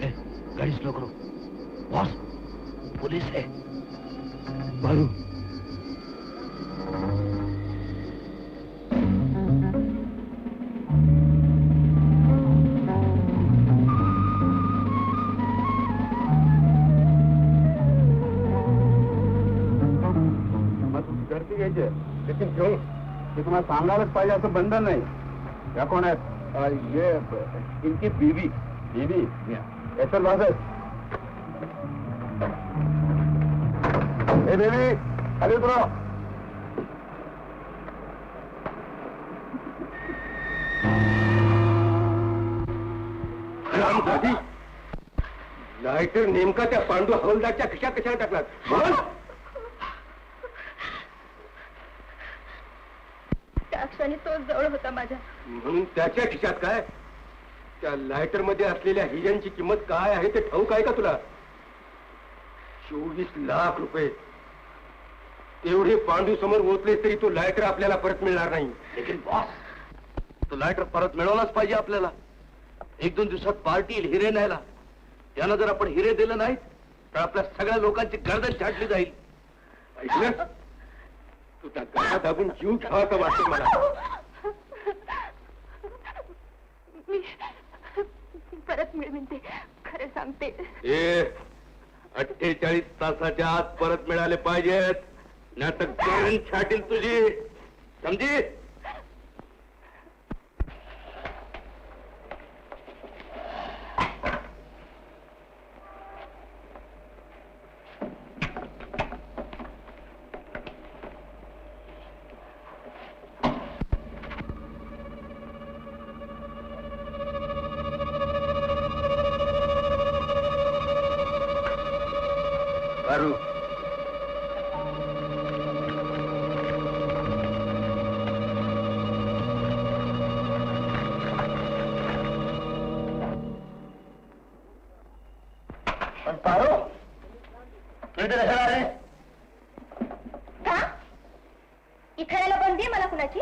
ए, गाड़ी स्लो करो. Boss police है मारू. गर्दी घ्यायची. लेकिन घेऊन. ते तुम्हाला सांगायलाच पाहिजे असं बंधन नाही. या कोण आहेत? ये इनकी बीवी. बीवी एसल वाजत ए बेबी खाली उतरो नाहीतर नेमका त्या पांडू हवलदारच्या कशा कशाला टाकलात? बोल! त्या क्षणी तोच जवळ होता माझ्या. म्हणून त्याच्या खिशात काय? त्या लायटरमध्ये असलेल्या हिऱ्यांची किंमत काय आहे ते ठाऊक आहे का तुला? चोवीस लाख रुपये. एवढे पांडू समोर ओतले तरी तो लायटर आपल्याला परत मिळणार नाही. लेकिन बॉस तो लायटर परत मिळवलाच पाहिजे आपल्याला. एक दोन दिवसात पार्टी येईल हिरे न्यायला. त्यानं जर आपण हिरे दिले नाहीत तर आपल्या सगळ्या लोकांची गर्दन छाटली जाईल. ऐकलं? तू त्या गळा दाबून जीव घ्यावा का वाटतं मला? मी परत मिळवीन ते खरं सांगते. ए अठ्ठेचाळीस तासाच्या आत परत मिळाले पाहिजेत. नाटक छाटील तुझी. समजी करू पण पारो तू इथे कशाला आली का इथे यायला बंदी आहे मला कुणाची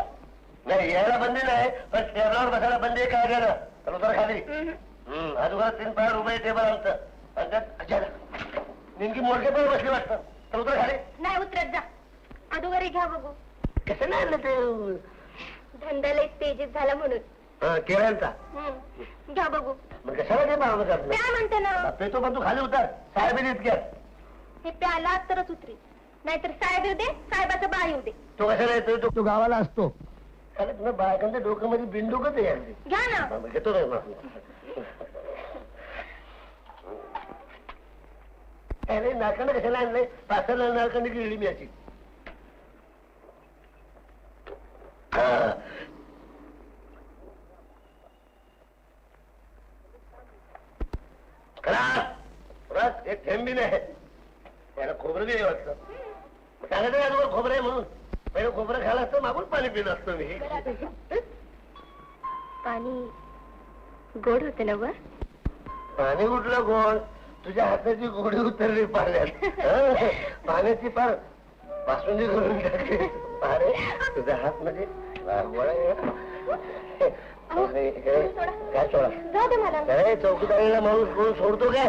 नाही यायला बंदी नाही पण टेबलावर बसायला बंदी आहे काय गेलं तर उतर खाली हम्म, आजूबाजूला तीन पाय उभे टेबल आमचं आणि त्यात नेमकी मोडके पण बसली वाटतं. तर उतर खाली. नाही उतरत जा. अगोदरी घ्या बघू. कसं नाही आणलं ते? धंद्याला तेजीत झाला म्हणून. हा, केळ्यांचा हम्म. घ्या बघू. मग कशाला ते मागणं करतो प्या म्हणते ना. पेतो पण तू खाली उतर. साहेब इतक्यात हे प्याला तरच उतरी. नाहीतर साहेब येऊ दे साहेबाचा बा येऊ दे. तो कशाला येतो तो- तो गावाला असतो. अरे तुला बायकांच्या डोक्यामध्ये बिंडूकच आहे अगदी. घ्या ना. हा, मग घेतो ना अरे नाकांना कशाला आणलंय पासाला नाकांनी गिळली मी याची हा. करा. परत एक थेंब बी नाही त्याला खोबरं बी आहे वाटतं सांगायचं का तुम्हाला खोबरं आहे म्हणून पहिलं खोबरं खायला असतं मागून पाणी पिलं असतं मी पाणी गोड होते ना वर पाणी उठलं गोड तुझ्या हाताची गोडी उतरली पाण्यात. हं? पाण्याची पारपासून करून टाकली. अरे तुझा हात म्हणजे हे, काय सोडा? काय चौकीदारीला माणूस कोण सोडतो काय?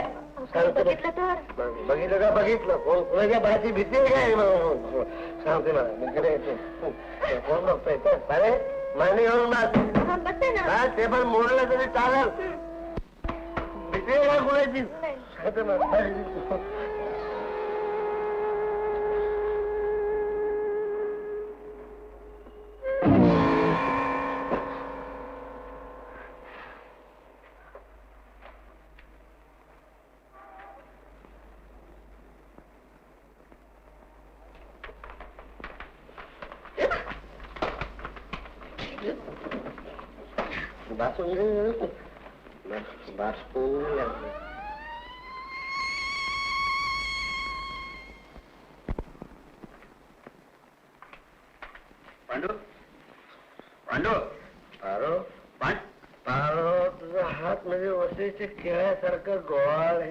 सांगतो बघितलं का बघितलं? कोण कोणाच्या बाळाची भीती काय? मग? सांगते मला मी इकडे येतो कोण बघतोय? अरे मांडी घालून नाच हा, बसते ना. हा, ते पण मोडलं तरी चालेल. भीती आहे का कुणाची? नाही. सांगते मला. बासुंदी पांडू पारो. पारो तुझा हात म्हणजे वसईच्या खेळासारखा गोवाळ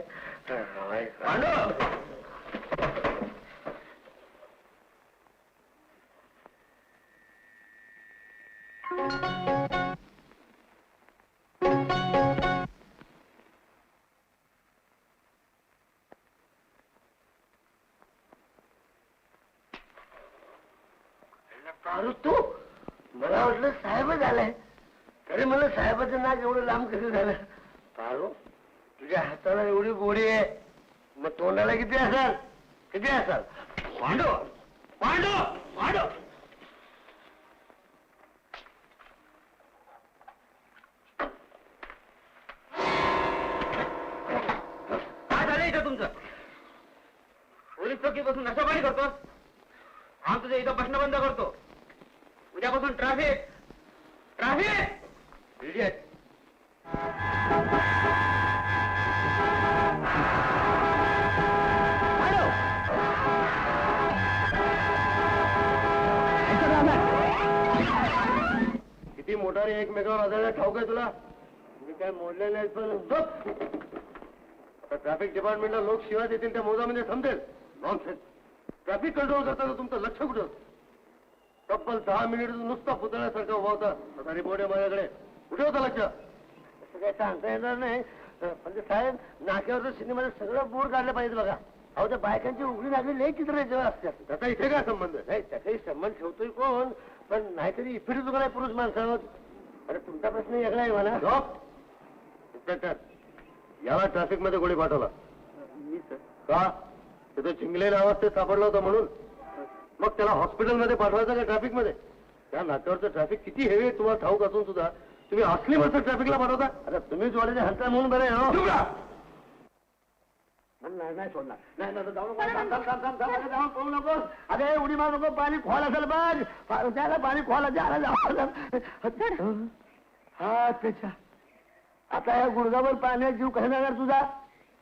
तू? साहेबाचं नाक एवढं लांब कसं झालं? पारू? तुझ्या हाताला एवढी गोडी आहे. मग तोंडाला किती असाल? किती असाल? पांडव पांडव पांडव काय झालं इथं तुमचं? पोलीस चौकी बसून नशापाणी करतोस? हा तुझ्या इथं बसणं बंद करतो. उद्यापासून ट्रॅफिक ट्रॅफिक इडियट किती मोटारी एकमेकावर आदळल्या ठाऊक आहे तुला? मी काय मोडलेले आहेत पण झोप. आता ट्रॅफिक डिपार्टमेंटला लोक शिवाय देतील त्या मोजामध्ये थांबतील. नॉनसेन्स ट्रॅफिक कंट्रोल करताना तुमचं लक्ष कुठं? तब्बल दहा मिनिट नुसता पुतळ्यासारखा उभा होता. आता रिपोर्ट आहे माझ्याकडे. कुठे होता लक्ष. असं काय सांगता येणार नाही. पण ते साहेब नाक्यावर सिनेमाला सगळं बोर्ड काढलं पाहिजे बघा. अहो त्या बायकांची उघडी लागली लई चित्र जेव्हा असतात. त्याचा इथे काय संबंध? नाही त्याचाही संबंध ठेवतोय कोण? पण नाहीतरी इफिरी चुका नाही पुरुष माणसावर. अरे तुमचा प्रश्न वेगळा आहे मला इन्स्पेक्टर याला ट्रॅफिकमध्ये गोळी पाठवला. का? तिथे चिंगलेल्या अवस्थेत सापडला होता म्हणून. मग त्याला हॉस्पिटलमध्ये पाठवायचं का ट्रॅफिकमध्ये त्या नाक्यावरचं ट्रॅफिक किती हेवी आहे तुम्हाला ठाऊक असून सुद्धा तुम्ही असली माणसं ट्रॅफिकला पाठवता आता तुम्ही जोड्याचे हलता म्हणून बरं आहे, हो? नाही नाही सोडणार. नाही नाही जाऊ नको. अरे जाऊन पळू नकोस अरे उडी मारू नको पाणी खोल असेल बघ त्याला पाणी खोल द्यायला जाऊ हा त्याच्या आता या गुडगावर पाण्यात जीव कसा जाणार तुझा?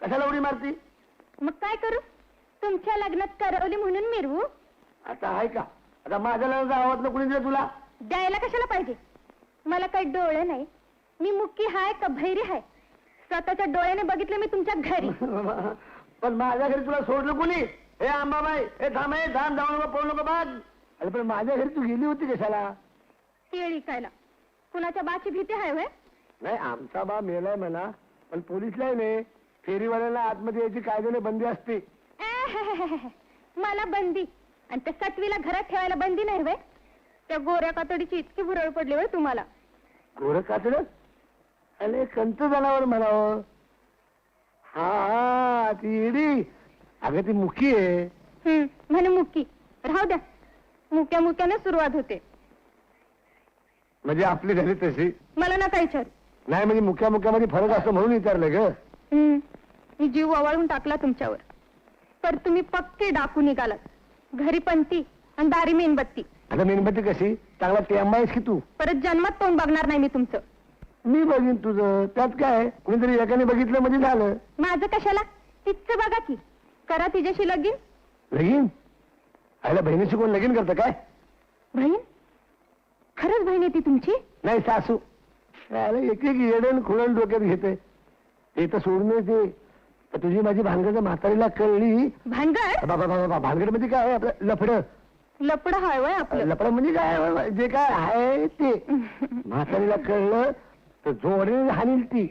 कशाला उडी मारती? मग काय करू? तुमच्या लग्नात करवली म्हणून मिरवू. आता आहे का आता माझ्या लग्नाचा आवाज कुणी दिला तुला. द्यायला कशाला पाहिजे? मला काही डोळे नाही. मी मुक्की हाय का भैरी हाय? स्वतःच्या डोळ्याने बघितलं मी तुमच्या घरी. पण माझ्या घरी तुला सोडलं कोणी? हे आंबाबाई हे थांब हे थांब जाऊ नको पळू नको बघ अरे पण माझ्या घरी तू गेली होती कशाला? केळी खायला. कुणाच्या बाची भीती आहे होय? नाही आमचा बा मेलाय म्हणा पण पोलीसलाही नाही फेरीवाल्याला आतमध्ये यायची कायद्याने बंदी असते. मला बंदी. आणि त्या सटवीला घरात ठेवायला बंदी नाही होय? त्या गोऱ्या कातडीची इतकी भुरळ पडली होय तुम्हाला. गोर कातड? अरे कंत जनावर म्हणावं. हा ती येडी अगं ती मुखी आहे. हम्म म्हणे मुक्की राहू द्या. मुक्या मुक्याने सुरुवात होते. म्हणजे आपली झाली तशी? मला नका विचारू. नाही म्हणजे मुख्या मुख्यामध्ये फरक असतो म्हणून विचारलं ग. हम्म. मी जीव ओवाळून टाकला तुमच्यावर. तर तुम्ही पक्के डाकू निघालात. घरी पंती आणि दारी मेणबत्ती. आता मेणबत्ती कशी? चांगला टेंबा आहेस की तू? परत जन्मात तोंड बघणार नाही मी तुमचं. मी बघीन तुझं. त्यात काय कुणीतरी एकाने बघितलं म्हणजे झालं. माझं कशाला? तिचं बघा की. करा तिच्याशी लगीन. लगीन? आयला बहिणीशी कोण लगीन करतं काय? बहीण? खरंच बहीण आहे ती तुमची? नाही सासू. आयला एक एक येडण खुळण डोक्यात घेते. ते तर सोडूनच दे तुझी माझी भानगड म्हातारीला कळली. भानगड? बाबा बाबा भानगड म्हणजे काय? आपलं लफड. लपड हाय वय आपलं लफड म्हणजे काय? जे काय आहे ते. म्हातारीला कळलं तर जोडीने हानील ती.